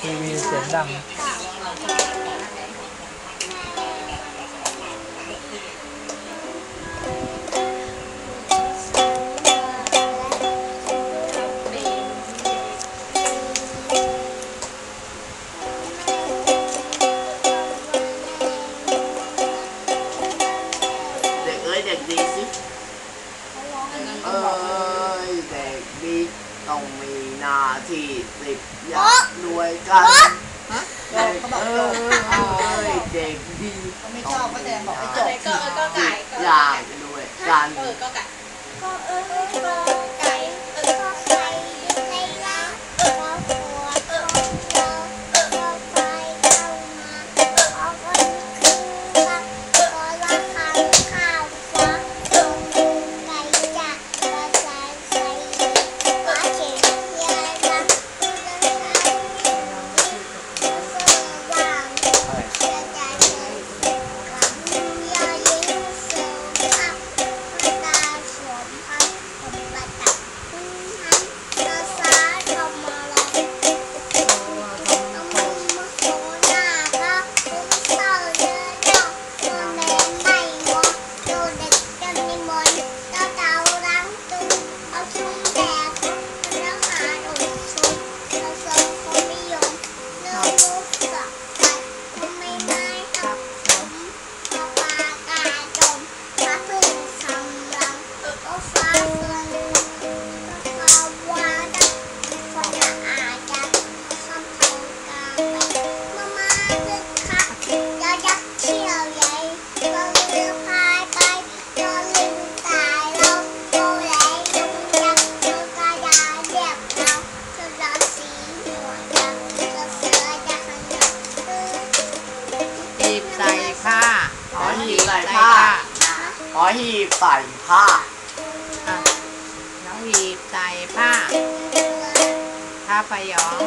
ทีวีเสียงดัง นาที่สิบอยากรวยกันฮะเด็กเอ้ยเด็กดีเขาไม่ชอบก็แสดงบอกไม่จบก็เออก็ไก่อยากรวยกันเออก็ไก่ หอหีบใส่ผ้าอ่อหีบใส่ผ้าผ้าพยอง